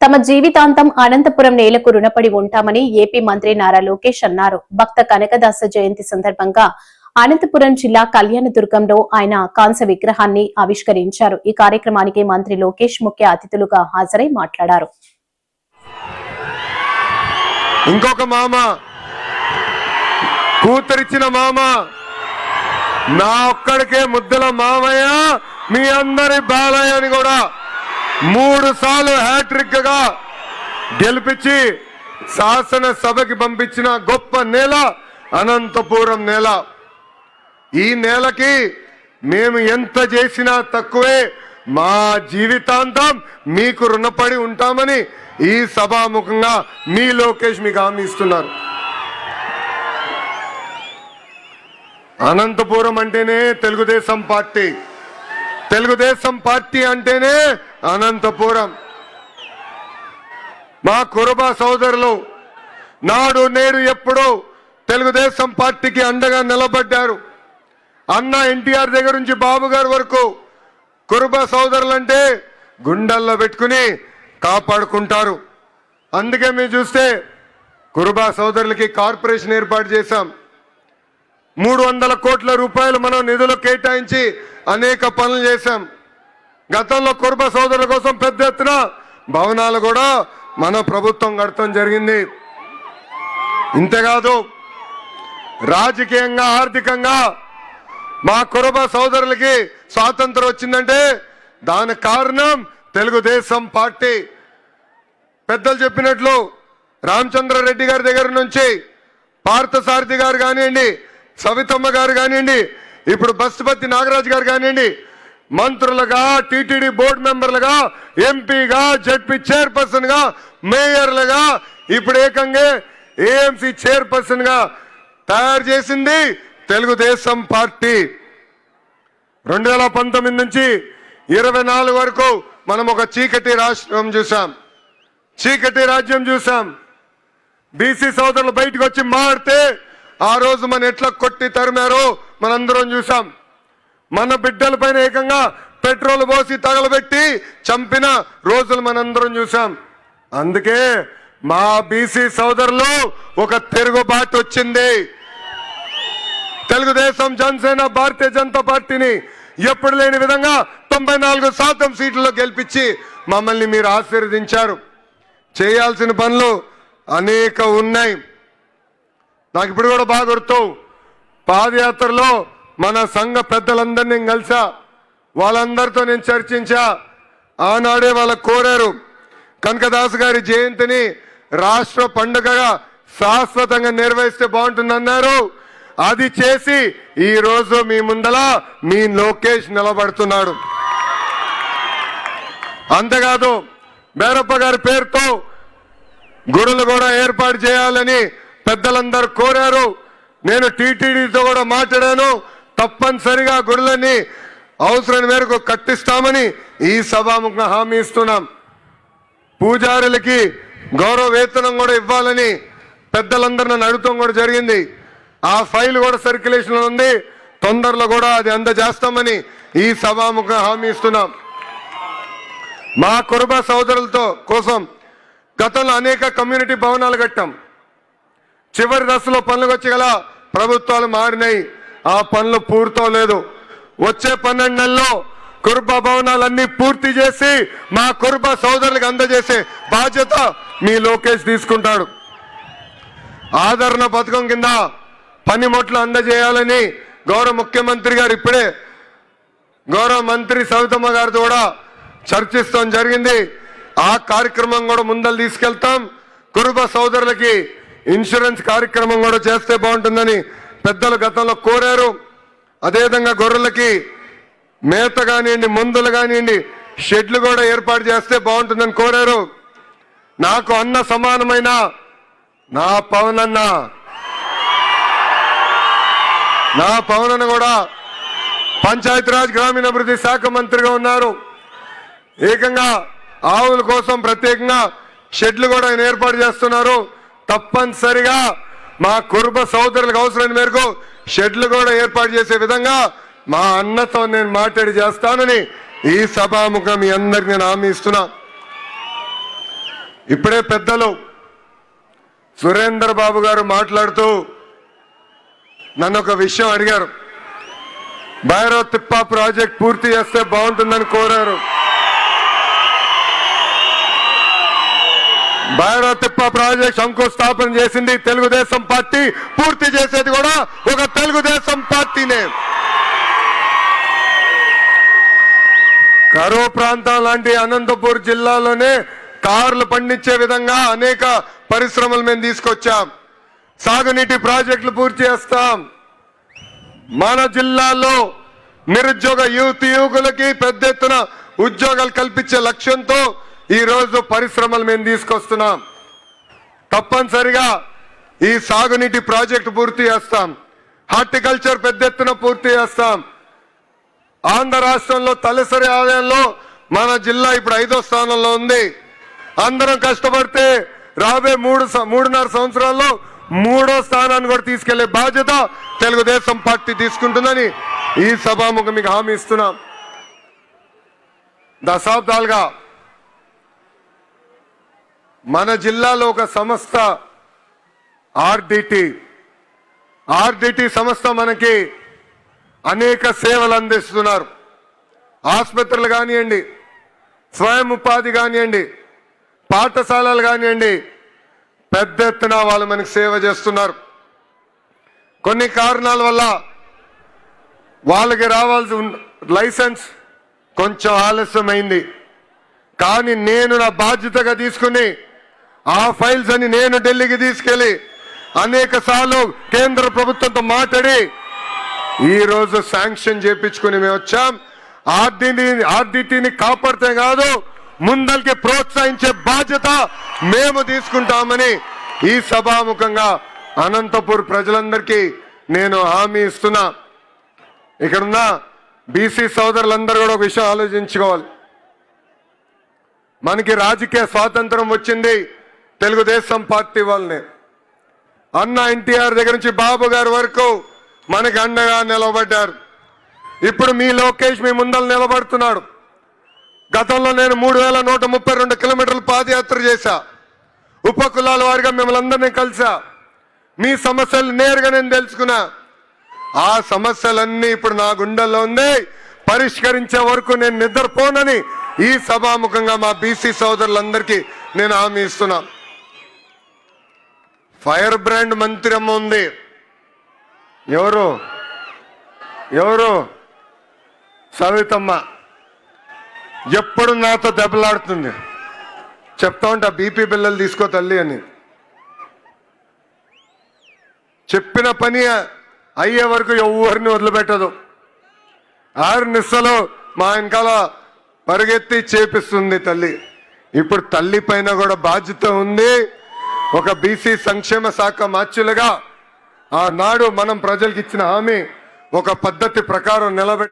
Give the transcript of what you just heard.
తమ జీవితాంతం అనంతపురం నేలకు రుణపడి ఉంటామని ఏపీ మంత్రి నారా లోకేష్ అన్నారు. భక్త కనకదాస జయంతి సందర్భంగా అనంతపురం జిల్లా కళ్యాణదుర్గంలో ఆయన కాంస విగ్రహాన్ని ఆవిష్కరించారు. ఈ కార్యక్రమానికి మంత్రి లోకేష్ ముఖ్య అతిథులుగా హాజరై మాట్లాడారు. ఇంకొక మామ. కూతురిచ్చిన మామ. నా ఒక్కడికే ముద్దల మామయ్య మీ అందరి బాలయ్య అని కూడా. మూడు సార్లు హ్యాట్రిక్గా గెలిపించి శాసనసభకి పంపించిన గొప్ప నేల అనంతపురం నేల. ఈ నేలకి మేము ఎంత చేసినా తక్కువే. మా జీవితాంతం మీకు రుణపడి ఉంటామని ఈ సభాముఖంగా మీ లోకేష్ మీకు హామీ ఇస్తున్నారు. అనంతపురం అంటేనే తెలుగుదేశం పార్టీ. తెలుగుదేశం పార్టీ అంటేనే అనంతపురం. మా కురుబ సోదరులు నాడు నేడు ఎప్పుడో తెలుగుదేశం పార్టీకి అండగా నిలబడ్డారు. అన్న ఎన్టీఆర్ దగ్గర నుంచి బాబు గారి వరకు కురుబ సోదరులంటే గుండెల్లో పెట్టుకుని కాపాడుకుంటారు. అందుకే మీరు చూస్తే కురుబా సోదరులకి కార్పొరేషన్ ఏర్పాటు చేశాం. మూడు వందల కోట్ల రూపాయలు మనం నిధులు కేటాయించి అనేక పనులు చేశాం. గతంలో కురుబ సోదరుల కోసం పెద్ద ఎత్తున భవనాలు కూడా మన ప్రభుత్వం కడతాం జరిగింది. ఇంతేకాదు రాజకీయంగా ఆర్థికంగా మా కురుబ సోదరులకి స్వాతంత్రం వచ్చిందంటే దానికి కారణం తెలుగుదేశం పార్టీ. పెద్దలు చెప్పినట్లు రామచంద్రారెడ్డి గారి దగ్గర నుంచి పార్థసారథి గారు కానివ్వండి సవితమ్మ గారు కానివ్వండి ఇప్పుడు బస్సుపతి నాగరాజు గారు కానివ్వండి మంత్రులుగా టీటీడీ బోర్డు మెంబర్లుగా ఎంపీగా జడ్పీ చైర్పర్సన్గా మేయర్లుగా ఇప్పుడు ఏకంగా ఏఎంసీ చైర్పర్సన్గా తయారు చేసింది తెలుగుదేశం పార్టీ. రెండు వేల పంతొమ్మిది నుంచి ఇరవై నాలుగు వరకు మనం ఒక చీకటి రాష్ట్రం చూసాం చీకటి రాజ్యం చూసాం బీసీ సోదరులు బయటకు వచ్చి మాడితే ఆ రోజు మన ఎట్లా కొట్టి తరిమారో మనందరం చూసాం మన బిడ్డల పైన ఏకంగా పెట్రోల్ పోసి తగలబెట్టి చంపిన రోజులు మనందరం చూసాం అందుకే మా బీసీ సోదరులు ఒక తిరుగుబాటు వచ్చింది. తెలుగుదేశం జనసేన భారతీయ జనతా పార్టీని ఎప్పుడు లేని విధంగా తొంభై నాలుగు శాతం సీట్లలో గెలిపించి మమ్మల్ని మీరు ఆశీర్వదించారు. చేయాల్సిన పనులు అనేక ఉన్నాయి. నాకు ఇప్పుడు కూడా బాగా గుర్తు పాదయాత్రలో మన సంఘ పెద్దలందరినీ కలిసా వాళ్ళందరితో నేను చర్చించా. ఆనాడే వాళ్ళకు కోరారు కనకదాస్ గారి జయంతిని రాష్ట్ర పండుగగా శాశ్వతంగా నిర్వహిస్తే బాగుంటుందన్నారు. అది చేసి ఈ రోజు మీ ముందల మీ లోకేష్ నిలబడుతున్నాడు. అంతేకాదు బేరప్ప గారి పేరుతో గుడులు కూడా ఏర్పాటు చేయాలని పెద్దలందరూ కోరారు. నేను టీటీడీతో కూడా మాట్లాడాను. తప్పనిసరిగా గుడులని అవసరం మేరకు కట్టిస్తామని ఈ సభాముఖంగా హామీ ఇస్తున్నాం. పూజారులకి గౌరవ వేతనం కూడా ఇవ్వాలని పెద్దలందరూ నన్ను అడుగుతాం కూడా జరిగింది. ఆ ఫైల్ కూడా సర్క్యులేషన్లో ఉంది. తొందరలో కూడా అది అందజేస్తామని ఈ సభాముఖంగా హామీ ఇస్తున్నాం. మా కురుబ సోదరులతో కోసం గతంలో అనేక కమ్యూనిటీ భవనాలు కట్టాం. చివరి దశలో పనులకు వచ్చి గల ప్రభుత్వాలు మారినాయి. ఆ పనులు పూర్తవలేదు. వచ్చే పన్నెండు నెలల్లో కురుబ భవనాలన్నీ పూర్తి చేసి మా కురుబ సోదరులకు అందజేసే బాధ్యత మీ లోకేష్ తీసుకుంటాడు. ఆదరణ పథకం కింద పనిముట్లు అందజేయాలని గౌరవ ముఖ్యమంత్రి గారు ఇప్పుడే గౌరవ మంత్రి సవితమ్మ గారితో కూడా చర్చిస్తాం జరిగింది. ఆ కార్యక్రమం కూడా ముందలు తీసుకెళ్తాం. కురుబ సోదరులకి ఇన్సూరెన్స్ కార్యక్రమం కూడా చేస్తే బాగుంటుందని పెద్దలు గతంలో కోరారు. అదేవిధంగా గొర్రెలకి మేత కానివ్వండి మందులు కానివ్వండి షెడ్లు కూడా ఏర్పాటు చేస్తే బాగుంటుందని కోరారు. నాకు అన్న సమానమైన నా పవనన్న. నా పవనన్న కూడా పంచాయతీరాజ్ గ్రామీణాభివృద్ధి శాఖ మంత్రిగా ఉన్నారు. ఏకంగా ఆవుల కోసం ప్రత్యేకంగా షెడ్లు కూడా ఆయన ఏర్పాటు చేస్తున్నారు. తప్పనిసరిగా మా కురుబ సోదరులకు అవసరం మేరకు షెడ్లు కూడా ఏర్పాటు చేసే విధంగా మా అన్నతో నేను మాట్లాడి చేస్తానని ఈ సభాముఖం మీ అందరికి నేను హామీ ఇస్తున్నా. ఇప్పుడే పెద్దలు సురేందర్ బాబు గారు మాట్లాడుతూ నన్ను ఒక విషయం అడిగారు. భైరవ్ తిప్ప ప్రాజెక్ట్ పూర్తి చేస్తే బాగుంటుందని కోరారు. భైరవ్ తిప్ప ప్రాజెక్ట్ శంకుస్థాపన చేసింది తెలుగుదేశం పార్టీ. పూర్తి చేసేది కూడా ఒక తెలుగుదేశం పార్టీనే. కరువు ప్రాంతం లాంటి అనంతపూర్ జిల్లాలోనే కార్లు పండించే విధంగా అనేక పరిశ్రమలు మేము తీసుకొచ్చాం. సాగునీటి ప్రాజెక్టులు పూర్తి చేస్తాం. మన జిల్లాలో నిరుద్యోగ యువతి యువకులకి పెద్ద ఎత్తున ఉద్యోగాలు కల్పించే లక్ష్యంతో ఈ రోజు పరిశ్రమలు మేము తీసుకొస్తున్నాం. తప్పనిసరిగా ఈ సాగునీటి ప్రాజెక్టు పూర్తి చేస్తాం. హార్టికల్చర్ పెద్ద ఎత్తున పూర్తి చేస్తాం. ఆంధ్ర రాష్ట్రంలో తలసరి ఆదాయంలో మన జిల్లా ఇప్పుడు ఐదో స్థానంలో ఉంది. అందరం కష్టపడితే రాబోయే మూడు స- మూడున్నర సంవత్సరాల్లో మూడో స్థానాన్ని కూడా తీసుకెళ్ళే బాధ్యత తెలుగుదేశం పార్టీ తీసుకుంటుందని ఈ సభాముఖం మీకు హామీ ఇస్తున్నాం. దశాబ్దాలుగా మన జిల్లాలో ఒక సంస్థ ఆర్డిటి. ఆర్డిటి సంస్థ మనకి అనేక సేవలు అందిస్తున్నారు. ఆసుపత్రులు కానివ్వండి స్వయం ఉపాధి కానివ్వండి పాఠశాలలు కానివ్వండి పెద్ద ఎత్తున వాళ్ళు మనకి సేవ చేస్తున్నారు. కొన్ని కారణాల వల్ల వాళ్ళకి రావాల్సి లైసెన్స్ కొంచెం ఆలస్యమైంది. కానీ నేను నా బాధ్యతగా తీసుకుని ఆ ఫైల్స్ అని నేను ఢిల్లీకి తీసుకెళ్ళి అనేక సార్లు కేంద్ర ప్రభుత్వంతో మాట్లాడి ఈ రోజు శాంక్షన్ చేయించుకుని మేము వచ్చాం. ఆర్డిని ఆర్డిటీని కాపాడితే కాదు ముందరికి ప్రోత్సహించే బాధ్యత మేము తీసుకుంటామని ఈ సభాముఖంగా అనంతపూర్ ప్రజలందరికీ నేను హామీ ఇస్తున్నా. ఇక్కడున్న బీసీ సోదరులందరూ కూడా ఒక విషయం ఆలోచించుకోవాలి. మనకి రాజకీయ స్వాతంత్రం వచ్చింది. తెలుగుదేశం పార్టీ వాళ్ళని. అన్న ఎన్టీఆర్ దగ్గర నుంచి బాబు గారి వరకు మనకి అండగా నిలబడ్డారు. ఇప్పుడు మీ లోకేష్ మీ ముందర నిలబడుతున్నాడు. గతంలో నేను మూడు వేల నూట ముప్పై రెండు కిలోమీటర్లు పాదయాత్ర చేశా. ఉప కులాల వారిగా మిమ్మల్ని అందరినీ కలిసా మీ సమస్యలు నేరుగా నేను తెలుసుకున్నా. ఆ సమస్యలన్నీ ఇప్పుడు నా గుండెల్లో ఉంది. పరిష్కరించే వరకు నేను నిద్రపోనని ఈ సభాముఖంగా మా బీసీ సోదరులందరికీ నేను హామీ ఇస్తున్నాను ఫైర్ బ్రాండ్ మంత్రి అమ్మ ఉంది. ఎవరు? ఎవరు? సవితమ్మ. ఎప్పుడు నాతో దెబ్బలాడుతుంది. చెప్తా ఉంటా బీపీ బిల్లలు తీసుకో తల్లి అని. చెప్పిన పని అయ్యే వరకు ఎవరిని వదిలిపెట్టదు. ఆరు నిస్సలో మా వెనకాల పరిగెత్తి చేపిస్తుంది తల్లి. ఇప్పుడు తల్లి పైన కూడా బాధ్యత ఉంది. ఒక బీసీ సంక్షేమ శాఖ మార్చులుగా ఆనాడు మనం ప్రజలకు ఇచ్చిన హామీ ఒక పద్ధతి ప్రకారం నిలబెట్టి